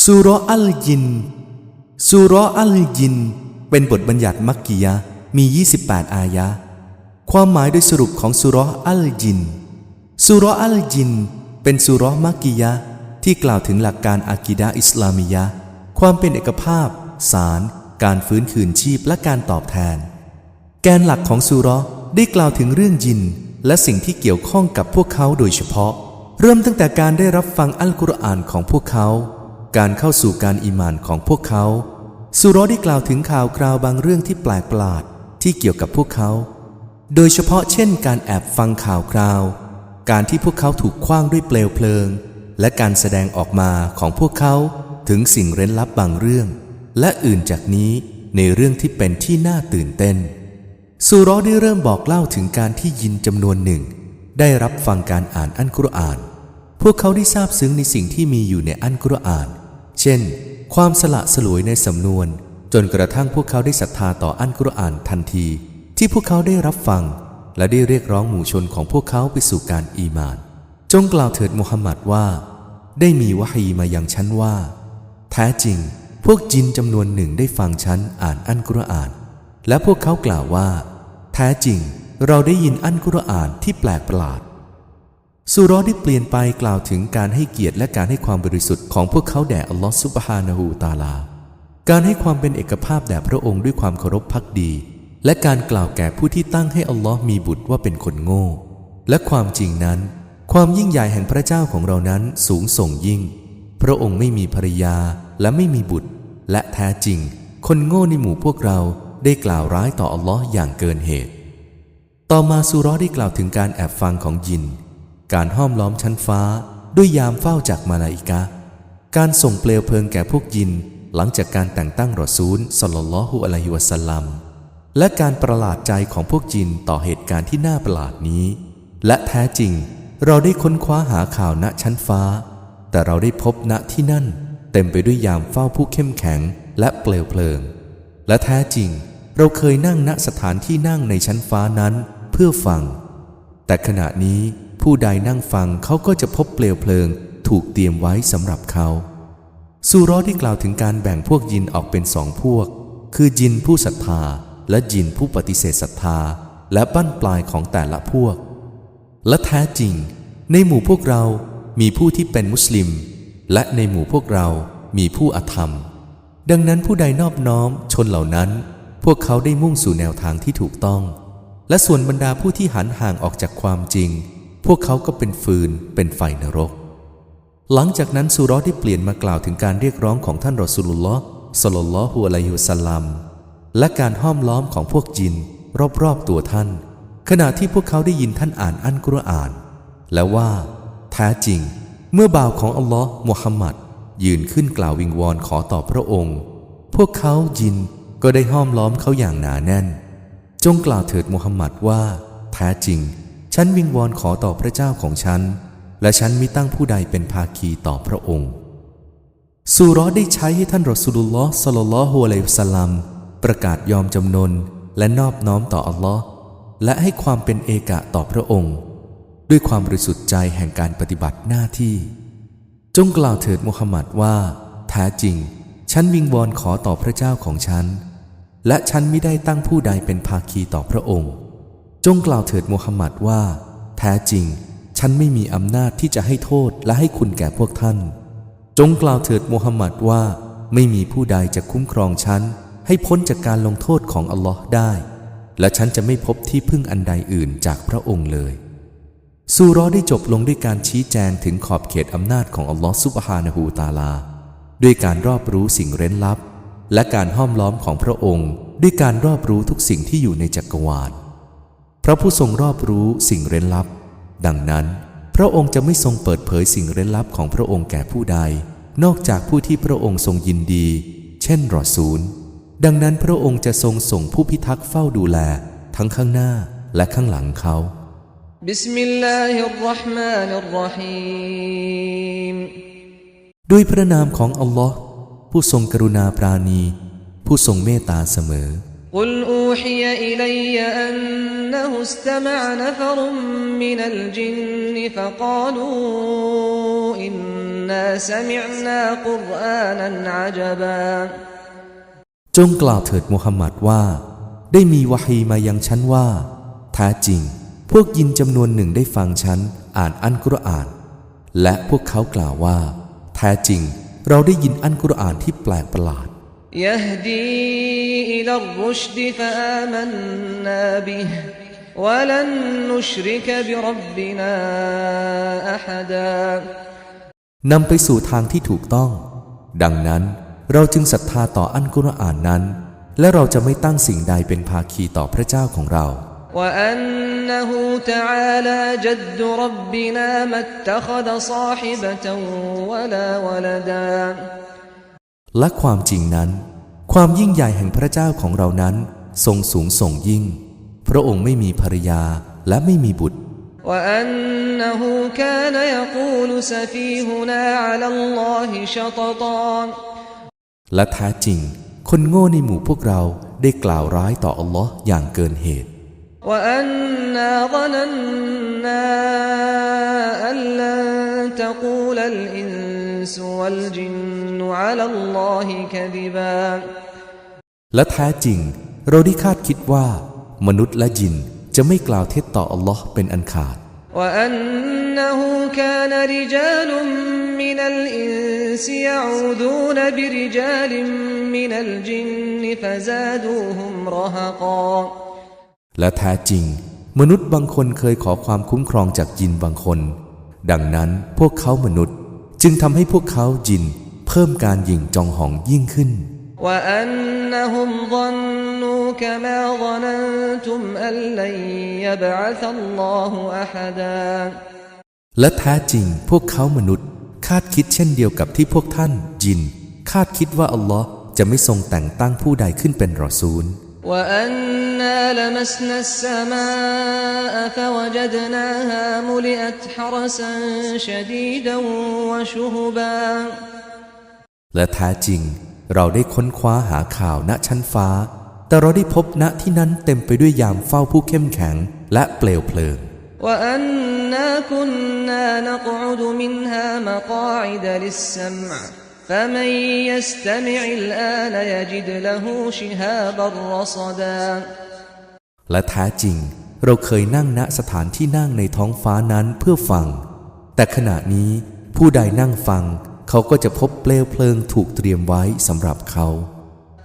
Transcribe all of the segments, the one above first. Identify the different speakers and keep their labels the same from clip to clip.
Speaker 1: สุรอัลยินสุรอัลยิน เป็นบทบัญญัติมักกิยะมี 28 อายะ ความหมายโดยสรุปของสุรอัลยินสุรอัลยิน เป็นสุรมักกิยะที่กล่าวถึงหลักการอากีดะอิสลามิยะ ความเป็นเอกภาพ สาร การฟื้นคืนชีพและการตอบแทน แกนหลักของสุรได้กล่าวถึงเรื่องยิน และสิ่งที่เกี่ยวข้องกับพวกเขาโดยเฉพาะ เริ่มตั้งแต่การได้รับฟังอัลกุรอานของพวกเขา การเข้าสู่การอีมานของพวกเขาสุราะห์ได้กล่าวถึงข่าวคราวบางเรื่องที่แปลกประหลาดที่เกี่ยวกับพวกเขา โดยเฉพาะเช่นการแอบฟังข่าวคราว การที่พวกเขาถูกคว้างด้วยเปลวเพลิง และการแสดงออกมาของพวกเขาถึงสิ่งเร้นลับบางเรื่อง และอื่นจากนี้ในเรื่องที่เป็นที่น่าตื่นเต้นสุราะห์ได้เริ่มบอกเล่าถึงการที่ยินจำนวนหนึ่ง ได้รับฟังการอ่านอัลกุรอาน พวกเขาได้ทราบซึ้งในสิ่งที่มีอยู่ในอัลกุรอาน เช่น ความสละสลวยในสำนวน จนกระทั่งพวกเขาได้ศรัทธาต่ออัลกุรอานทันที ที่พวกเขาได้รับฟัง และได้เรียกร้องหมู่ชนของพวกเขาไปสู่การอีมาน จงกล่าวเถิดมุฮัมมัดว่า ได้มีวะฮีมาอยังฉันว่า แท้จริงพวกจินจำนวนหนึ่งได้ฟังฉันอ่านอัลกุรอาน และพวกเขากล่าวว่า แท้จริงเราได้ยินอัลกุรอานที่แปลกประหลาด สุราะห์ได้เปลี่ยนไปกล่าวถึงการให้เกียรติและการให้ความบริสุทธิ์ของพวกเขาแด่อัลลอฮฺซุบฮานะฮูตาลา การให้ความเป็นเอกภาพแด่พระองค์ด้วยความเคารพพักดี และการกล่าวแก่ผู้ที่ตั้งให้อัลลอฮ์มีบุตรว่าเป็นคนโง่ และความจริงนั้น ความยิ่งใหญ่แห่งพระเจ้าของเรานั้นสูงส่งยิ่ง พระองค์ไม่มีภรรยาและไม่มีบุตร และแท้จริง คนโง่ในหมู่พวกเราได้กล่าวร้ายต่ออัลลอฮ์อย่างเกินเหตุ ต่อมาสุเราะห์ได้กล่าวถึงการแอบฟังของยิน การห้อมล้อมชั้นฟ้าด้วยยามเฝ้าจากมาลาอิกะ การส่งเปลวเพลิงแก่พวกยิน หลังจากการแต่งตั้งรอซูลสลลัลอฮุอะลัยฮิวะสัลลัม และการประหลาดใจของพวกจินต่อเหตุการณ์ที่น่าประหลาดนี้ และแท้จริงเราได้ค้นคว้าหาข่าวณชั้นฟ้า แต่เราได้พบณที่นั่น เต็มไปด้วยยามเฝ้าผู้เข้มแข็งและเปลวเพลิง และแท้จริงเราเคยนั่งณสถานที่นั่งในชั้นฟ้านั้นเพื่อฟัง แต่ขณะนี้ ผู้ใดนั่งฟังเขาก็จะพบเปลวเพลิง ถูกเตรียมไว้สำหรับเขาสุราะห์ได้กล่าวถึงการแบ่งพวกยินออกเป็นสองพวก คือยินผู้ศรัทธา และยินผู้ปฏิเสธศรัทธา และบั้นปลายของแต่ละพวก และแท้จริง ในหมู่พวกเรามีผู้ที่เป็นมุสลิม และในหมู่พวกเรามีผู้อธรรม ดังนั้นผู้ใดนอบน้อมชนเหล่านั้น พวกเขาได้มุ่งสู่แนวทางที่ถูกต้อง และส่วนบรรดาผู้ที่หันห่างออกจากความจริง พวกเขาก็เป็นฟืนเป็นไฟนรก หลังจากนั้นสุราะห์ได้เปลี่ยนมากล่าวถึงการเรียกร้องของท่านรอสุลลอฮ์สลลลอฮุอะลัยฮิวสัลลัมและการห้อมล้อมของพวกจินรอบๆตัวท่าน ขณะที่พวกเขาได้ยินท่านอ่านอันกุรอาน และว่า แท้จริง เมื่อบ่าวของอัลลอฮ์มุฮัมมัดยืนขึ้นกล่าววิงวอนขอต่อพระองค์ พวกเขายินก็ได้ห้อมล้อมเขาอย่างหนาแน่น จงกล่าวเถิดมุฮัมมัดว่า แท้จริง ฉันวิงวอนขอต่อพระเจ้าของฉัน และฉันมิตั้งผู้ใดเป็นภาคีต่อพระองค์สุราะห์ได้ใช้ให้ท่านรอสูลุลลอฮ์สลลลลอฮุอะลัยฮิวะสัลลัม ประกาศยอมจำนนและนอบน้อมต่ออัลลอฮ์และให้ความเป็นเอกะต่อพระองค์ ด้วยความบริสุทธิ์ใจแห่งการปฏิบัติหน้าที่ จงกล่าวเถิดมุฮัมมัดว่า แท้จริง ฉันวิงวอนขอต่อพระเจ้าของฉัน และฉันไม่ได้ตั้งผู้ใดเป็นภาคีต่อพระองค์ จงกล่าวเถิดมุฮัมมัดว่า แท้จริง ฉันไม่มีอำนาจที่จะให้โทษและให้คุณแก่พวกท่าน จงกล่าวเถิดมุฮัมมัดว่า ไม่มีผู้ใดจะคุ้มครองฉัน ให้พ้นจากการลงโทษของอัลลอฮ์ได้ และฉันจะไม่พบที่พึ่งอันใดอื่นจากพระองค์เลยซูราะห์ได้จบลงด้วยการชี้แจงถึงขอบเขตอำนาจของอัลลอฮ์ซุบฮานะฮูตาลา ด้วยการรอบรู้สิ่งเร้นลับ และการห้อมล้อมของพระองค์ ด้วยการรอบรู้ทุกสิ่งที่อยู่ในจักรวาล พระผู้ทรงรอบรู้สิ่งเร้นลับ ดังนั้น พระองค์จะไม่ทรงเปิดเผยสิ่งเร้นลับของพระองค์แก่ผู้ใด นอกจากผู้ที่พระองค์ทรงยินดี เช่นรอดศูนย์ดังนั้นพระองค์จะทรงส่งผู้พิทักษ์เฝ้าดูแล ทั้งข้างหน้าและข้างหลังเขา
Speaker 2: บิสมิลลาฮิรราะห์มานิรรฮีม
Speaker 1: ด้วยพระนามของอัลลอฮ์ผู้ทรงกรุณาปราณี ผู้ทรงเมตตาเสมอ
Speaker 2: กุลอูฮียอิลัยอัน أنه استمع نفر من الجن فقالوا إنا إنا سمعنا قرآنا عجبا
Speaker 1: จงกล่าวเถิดมุฮัมมัดว่า ได้มีวะฮีมายังฉันว่าแท้จริง พวกยินจำนวนหนึ่งได้ฟังฉันอ่านอันกุรอาน และพวกเขากล่าวว่า แท้จริง เราได้ยินอันกุรอานที่แปลกประหลาด
Speaker 2: يهدي إلى الرشد فآمنا به ولن نشرك بربنا أحدا
Speaker 1: นำไปสู่ทางที่ถูกต้อง ดังนั้นเราจึงศรัทธาต่ออันกุรอานนั้น และเราจะไม่ตั้งสิ่งใดเป็นภาคีต่อพระเจ้าของเรา
Speaker 2: وأنه تعالى جد ربنا ما اتخذ صاحبة ولا ولدا
Speaker 1: และความจริงนั้น ความยิ่งใหญ่แห่งพระเจ้าของเรานั้น ทรงสูงส่งยิ่ง พระองค์ไม่มีภรรยาและไม่มีบุตร
Speaker 2: وأنه كان يقول سفيهنا على الله شططا
Speaker 1: และแท้จริง คนโง่ในหมู่พวกเราได้กล่าวร้ายต่ออัลลอฮ์อย่างเกินเหตุ
Speaker 2: وأنا ظننا أن لن تقول الإنس والجن على الله كذبا
Speaker 1: และแท้จริง เราได้คาดคิดว่า มนุษย์และยินจะไม่กล่าวเท็จต่ออัลลอฮ์เป็นอันขาด
Speaker 2: وأنه كان رجال من الإنس يعوذون برجال من الجن فزادوهم رهقا
Speaker 1: และแท้จริง มนุษย์บางคนเคยขอความคุ้มครองจากยินบางคน ดังนั้นพวกเขามนุษย์จึงทำให้พวกเขายิน เพิ่มการหยิ่งจองหองยิ่งขึ้น
Speaker 2: وأنهم ظنوا كما ظننتم أن لن يبعث الله أحدا
Speaker 1: และแท้จริงพวกเขามนุษย์ คาดคิดเช่นเดียวกับที่พวกท่านยิน คาดคิดว่าอัลลอฮ์จะไม่ทรงแต่งตั้งผู้ใดขึ้นเป็นรอซูล
Speaker 2: وأنا لمسنا السماء فوجدناها ملئت حرسا شديدا وشهبا
Speaker 1: และแท้จริง เราได้ค้นคว้าหาข่าวณชั้นฟ้า แต่เราได้พบณที่นั้นเต็มไปด้วยยามเฝ้าผู้เข้มแข็งและเปลวเพลิงและแท้จริง เราเคยนั่งณสถานที่นั่งในท้องฟ้านั้นเพื่อฟัง แต่ขณะนี้ผู้ใดนั่งฟัง เขาก็จะพบเปลวเพลิงถูกเตรียมไว้สำหรับเขา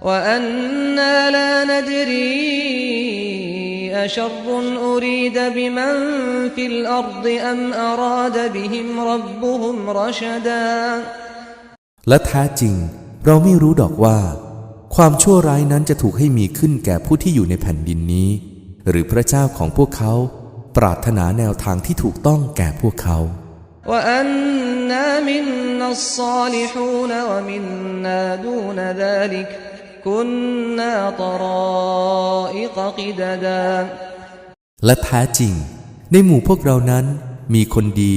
Speaker 2: وأنا لا ندري أشر أريد بمن في الأرض أم أراد بهم ربهم رشدا
Speaker 1: และแท้จริง เราไม่รู้ดอกว่า ความชั่วร้ายนั้นจะถูกให้มีขึ้นแก่ผู้ที่อยู่ในแผ่นดินนี้ หรือพระเจ้าของพวกเขา ปรารถนาแนวทางที่ถูกต้องแก่พวกเขา
Speaker 2: وأنا منا الصالحون ومنا دون ذلك كنا طرائق قددا
Speaker 1: และแท้จริง ในหมู่พวกเรานั้นมีคนดี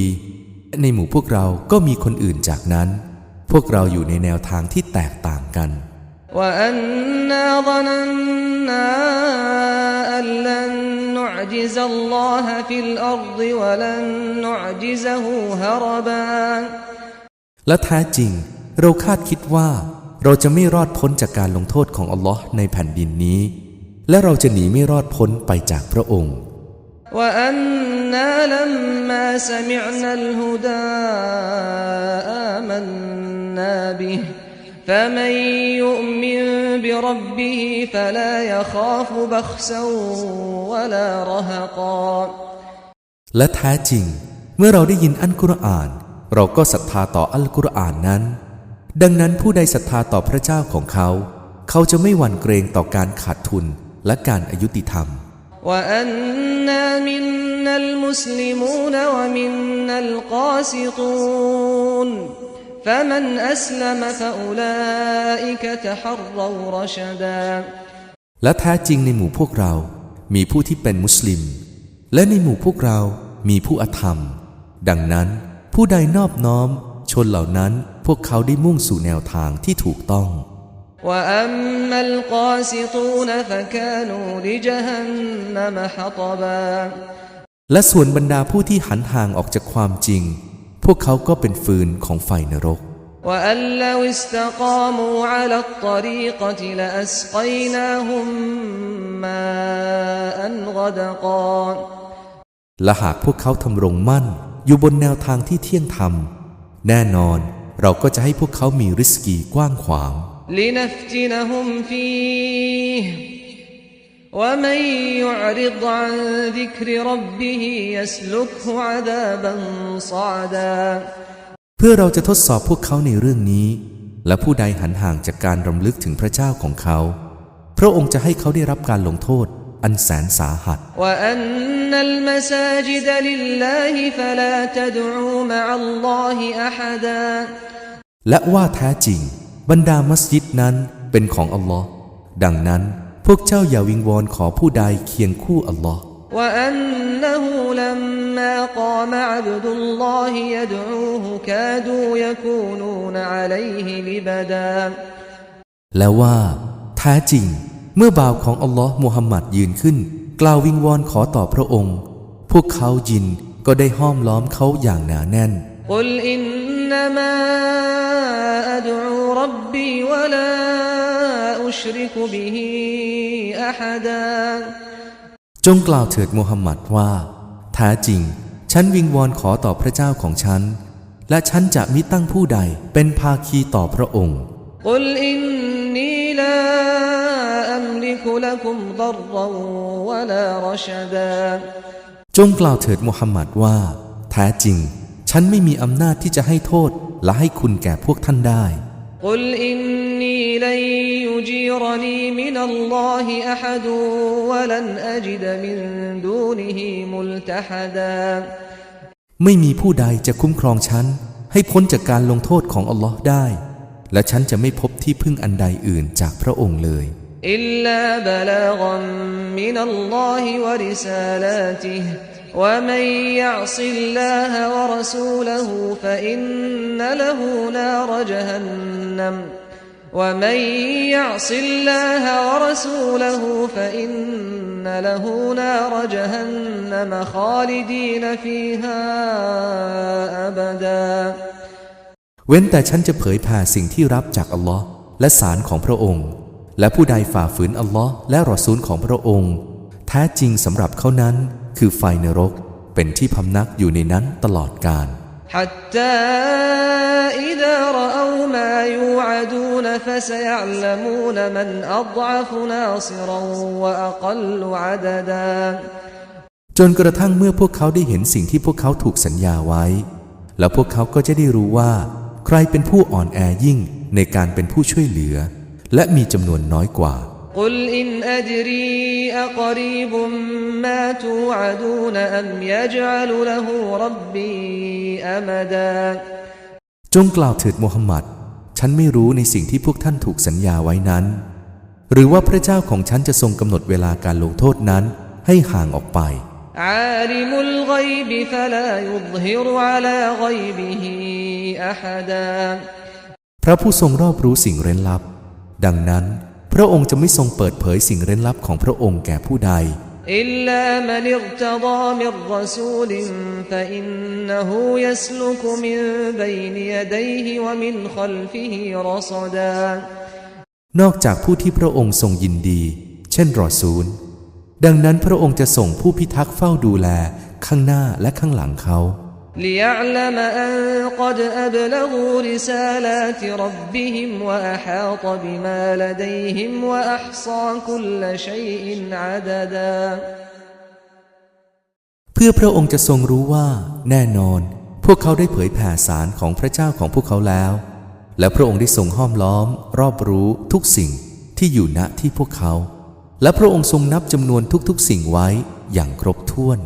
Speaker 1: ในหมู่พวกเราก็มีคนอื่นจากนั้น พวกเราอยู่ในแนวทางที่แตกต่างกัน
Speaker 2: وأنا ظننا أن لن نعجز الله في الأرض ولن نعجزه هربا
Speaker 1: และแท้จริง เราคาดคิดว่า เราจะไม่รอดพ้นจากการลงโทษของอัลลอฮ์ในแผ่นดินนี้ และเราจะหนีไม่รอดพ้นไปจากพระองค์
Speaker 2: وأنا لما سمعنا الهدى آمنا به فمن يؤمن بربه فلا يخاف بخسا ولا رهقا
Speaker 1: และแท้จริง เมื่อเราได้ยินอัลกุรอาน เราก็ศรัทธาต่ออัลกุรอานนั้น ดังนั้นผู้ใดศรัทธาต่อพระเจ้าของเขา เขาจะไม่หวั่นเกรงต่อการขาดทุนและการอายุติธรรม
Speaker 2: وأنا منا المسلمون ومنا القاسطون فمن أسلم فأولئك تحروا رشدا
Speaker 1: และแท้จริงในหมู่พวกเรา มีผู้ที่เป็นมุสลิม และในหมู่พวกเรามีผู้อธรรม ดังนั้นผู้ใดนอบน้อม ชนเหล่านั้นพวกเขาได้มุ่งสู่แนวทางที่ถูกต้อง
Speaker 2: وأما القاسطون فكانوا لجهنم حطبا
Speaker 1: และส่วนบรรดาผู้ที่หันห่างออกจากความจริง พวกเขาก็เป็นฟืนของไฟนรก
Speaker 2: وأن لو استقاموا على الطريقة لأسقيناهم ماء غدقا
Speaker 1: และหากพวกเขาทำรงมั่น อยู่บนแนวทางที่เที่ยงธรรม แน่นอนเราก็จะให้พวกเขามีริสกีกว้างขวาง
Speaker 2: لنفتنهم فيه ومن يعرض عن ذكر ربه يسلكه عذابا صعدا
Speaker 1: เพื่อเราจะทดสอบพวกเขาในเรื่องนี้ และผู้ใดหันห่างจากการรำลึกถึงพระเจ้าของเขา พระองค์จะให้เขาได้รับการลงโทษ อันแสนสาหัส
Speaker 2: وأن المساجد لله فلا تدعوا مع الله أحدا
Speaker 1: และว่าแท้จริง บรรดามัสยิดนั้นเป็นของอัลลอฮ์ดังนั้น พวกเจ้าอย่าวิงวอนขอผู้ใดเคียงคู่อัลลอฮ์
Speaker 2: وأنه لما قام عبد الله يدعوه كادوا يكونون عليه لبدا
Speaker 1: และว่าแท้จริง เมื่อบ่าวของอัลลอฮ์มุฮัมมัดยืนขึ้น กล่าววิงวอนขอต่อพระองค์ พวกเขายินก็ได้ห้อมล้อมเขาอย่างหนาแน่น
Speaker 2: قل إنما أدعو ربي ولا أشرك به أحدا
Speaker 1: จงกล่าวเถิดมูฮัมหมัดว่าแท้จริง ฉันวิงวอนขอต่อพระเจ้าของฉัน และฉันจะมิตั้งผู้ใดเป็นภาคีต่อพระองค์
Speaker 2: قل إني لا أملك لكم ضرا ولا رشدا
Speaker 1: จงกล่าวเถิดมูฮัมหมัดว่า แท้จริง ฉันไม่มีอำนาจที่จะให้โทษ และให้คุณแก่พวกท่านได้
Speaker 2: قل إني لن يجيرني من الله أحد ولن أجد من دونه ملتحدا
Speaker 1: ไม่มีผู้ใดจะคุ้มครองฉัน ให้พ้นจากการลงโทษของอัลลอฮ์ได้ และฉันจะไม่พบที่พึ่งอันใดอื่นจากพระองค์เลย
Speaker 2: إلا بلاغا من الله ورسالاته ومن يعص الله ورسوله فإن له نار جهنم ومن يعص الله ورسوله فإن له نار جهنم خالدين فيها أبدا
Speaker 1: เว้นแต่ฉันจะเผยแผ่สิ่งที่รับจากอัลลอฮ์และสารของพระองค์ และผู้ใดฝ่าฝืนอัลลอฮ์และรอซูลของพระองค์ แท้จริงสำหรับเขานั้นคือไฟนรก เป็นที่พำนักอยู่ในนั้นตลอดกาล
Speaker 2: حتى إذا رأوا ما يوعدون فسيعلمون من أضعف ناصرا وأقل عددا
Speaker 1: จนกระทั่งเมื่อพวกเขาได้เห็นสิ่งที่พวกเขาถูกสัญญาไว้ แล้วพวกเขาก็จะได้รู้ว่า ใครเป็นผู้อ่อนแอยิ่งในการเป็นผู้ช่วยเหลือ และมีจำนวนน้อยกว่า
Speaker 2: قل إن أدري أقريب ما توعدون أم يجعل له ربي أمدا
Speaker 1: จงกล่าวเถิดมูฮัมหมัด ฉันไม่รู้ในสิ่งที่พวกท่านถูกสัญญาไว้นั้น หรือว่าพระเจ้าของฉันจะทรงกำหนดเวลาการลงโทษนั้นให้ห่างออกไป
Speaker 2: عالم الغيب فلا يظهر على غيبه أحدا
Speaker 1: พระผู้ทรงรอบรู้สิ่งเร้นลับ ดังนั้น พระองค์จะไม่ทรงเปิดเผยสิ่งเร้นลับของพระองค์แก่ผู้ใด
Speaker 2: إلا من ارتضى من رسول فإنه يسلك من بين يديه ومن خلفه رصدا
Speaker 1: นอกจากผู้ที่พระองค์ทรงยินดี เช่นรอซูล ดังนั้นพระองค์จะส่งผู้พิทักษ์เฝ้าดูแล ข้างหน้าและข้างหลังเขา
Speaker 2: ليعلم أن قد أبلغوا رسالات ربهم وأحاط بما لديهم وأحصى كل شيء عددا
Speaker 1: เพื่อพระองค์จะทรงรู้ว่า แน่นอน พวกเขาได้เผยแผ่สารของพระเจ้าของพวกเขาแล้ว และพระองค์ได้ทรงห้อมล้อม รอบรู้ทุกสิ่งที่อยู่ณที่พวกเขา และพระองค์ทรงนับจำนวนทุกๆสิ่งไว้อย่างครบถ้วน